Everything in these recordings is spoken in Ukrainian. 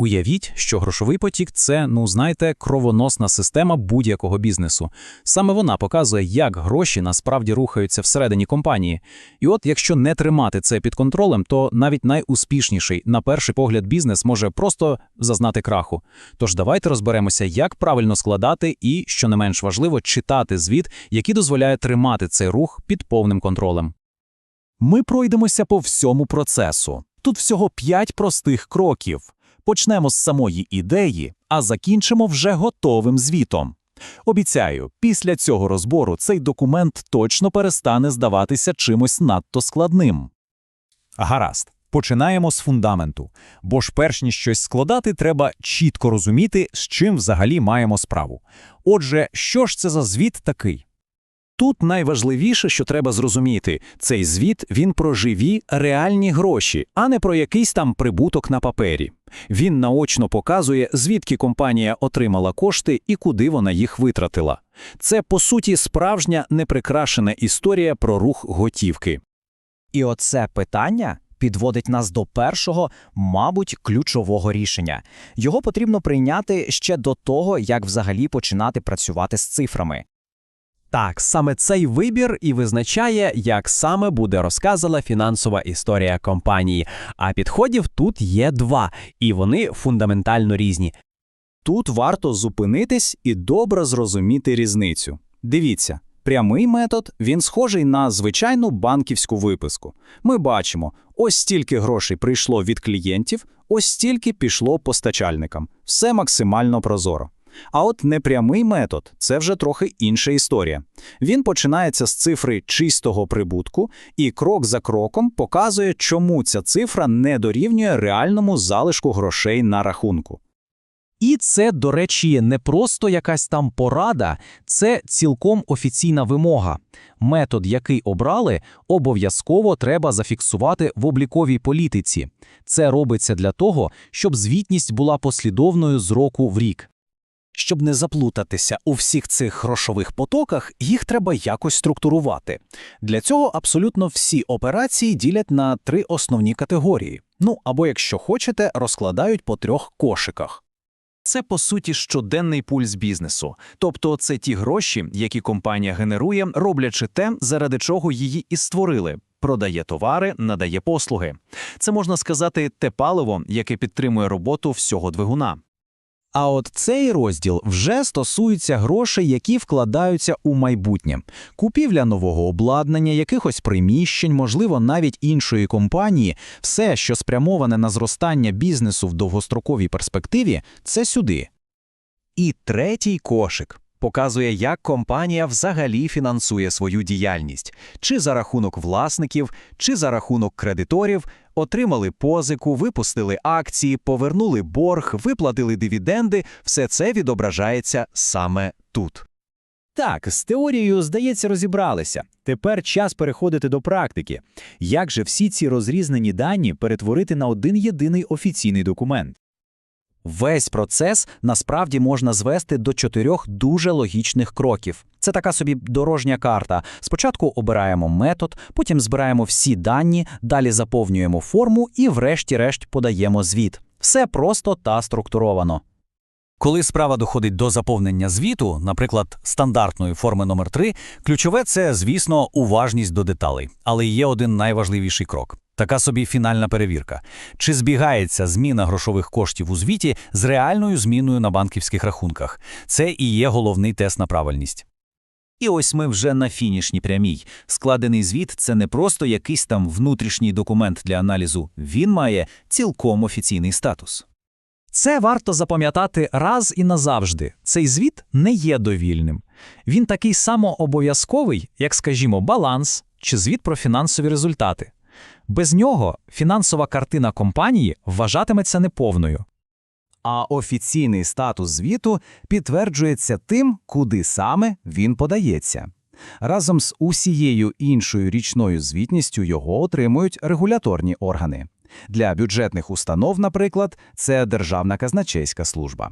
Уявіть, що грошовий потік це, ну знаєте, кровоносна система будь-якого бізнесу. Саме вона показує, як гроші насправді рухаються всередині компанії. І от якщо не тримати це під контролем, то навіть найуспішніший, на перший погляд, бізнес може просто зазнати краху. Тож давайте розберемося, як правильно складати і, що не менш важливо, читати звіт, який дозволяє тримати цей рух під повним контролем. Ми пройдемося по всьому процесу. Тут всього п'ять простих кроків. Почнемо з самої ідеї, а закінчимо вже готовим звітом. Обіцяю, після цього розбору цей документ точно перестане здаватися чимось надто складним. Гаразд. Починаємо з фундаменту, бо ж перш ніж щось складати, треба чітко розуміти, з чим взагалі маємо справу. Отже, що ж це за звіт такий? Тут найважливіше, що треба зрозуміти, цей звіт він про живі, реальні гроші, а не про якийсь там прибуток на папері. Він наочно показує, звідки компанія отримала кошти і куди вона їх витратила. Це, по суті, справжня неприкрашена історія про рух готівки. І оце питання підводить нас до першого, мабуть, ключового рішення. Його потрібно прийняти ще до того, як взагалі починати працювати з цифрами. Так, саме цей вибір і визначає, як саме буде розказана фінансова історія компанії. А підходів тут є два, і вони фундаментально різні. Тут варто зупинитись і добре зрозуміти різницю. Дивіться, прямий метод він схожий на звичайну банківську виписку. Ми бачимо, ось стільки грошей прийшло від клієнтів, ось стільки пішло постачальникам. Все максимально прозоро. А от непрямий метод це вже трохи інша історія. Він починається з цифри чистого прибутку і крок за кроком показує, чому ця цифра не дорівнює реальному залишку грошей на рахунку. І це, до речі, не просто якась там порада, це цілком офіційна вимога. Метод, який обрали, обов'язково треба зафіксувати в обліковій політиці. Це робиться для того, щоб звітність була послідовною з року в рік. Щоб не заплутатися у всіх цих грошових потоках, їх треба якось структурувати. Для цього абсолютно всі операції ділять на три основні категорії. Ну або, якщо хочете, розкладають по трьох кошиках. Це, по суті, щоденний пульс бізнесу. Тобто це ті гроші, які компанія генерує, роблячи те, заради чого її і створили. Продає товари, надає послуги. Це можна сказати те паливо, яке підтримує роботу всього двигуна. А от цей розділ вже стосується грошей, які вкладаються у майбутнє. Купівля нового обладнання, якихось приміщень, можливо, навіть іншої компанії, все, що спрямоване на зростання бізнесу в довгостроковій перспективі, це сюди. І третій кошик показує, як компанія взагалі фінансує свою діяльність, чи за рахунок власників, чи за рахунок кредиторів, отримали позику, випустили акції, повернули борг, виплатили дивіденди. Все це відображається саме тут. Так, з теорією, здається, розібралися. Тепер час переходити до практики. Як же всі ці розрізнені дані перетворити на один єдиний офіційний документ? Весь процес насправді можна звести до чотирьох дуже логічних кроків. Це така собі дорожня карта. Спочатку обираємо метод, потім збираємо всі дані, далі заповнюємо форму і, врешті-решт, подаємо звіт. Все просто та структуровано. Коли справа доходить до заповнення звіту, наприклад, стандартної форми номер 3 ключове це, звісно, уважність до деталей. Але є один найважливіший крок. Така собі фінальна перевірка. Чи збігається зміна грошових коштів у звіті з реальною зміною на банківських рахунках? Це і є головний тест на правильність. І ось ми вже на фінішній прямій. Складений звіт це не просто якийсь там внутрішній документ для аналізу, він має цілком офіційний статус. Це варто запам'ятати раз і назавжди. Цей звіт не є довільним. Він такий само обов'язковий, як, скажімо, баланс чи звіт про фінансові результати. Без нього фінансова картина компанії вважатиметься неповною. А офіційний статус звіту підтверджується тим, куди саме він подається. Разом з усією іншою річною звітністю його отримують регуляторні органи. Для бюджетних установ, наприклад, це Державна казначейська служба.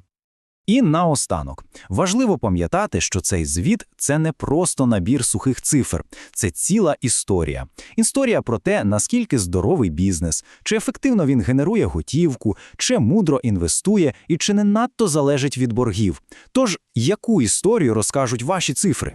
І наостанок. Важливо пам'ятати, що цей звіт – це не просто набір сухих цифр. Це ціла історія. Історія про те, наскільки здоровий бізнес, чи ефективно він генерує готівку, чи мудро інвестує і чи не надто залежить від боргів. Тож, яку історію розкажуть ваші цифри?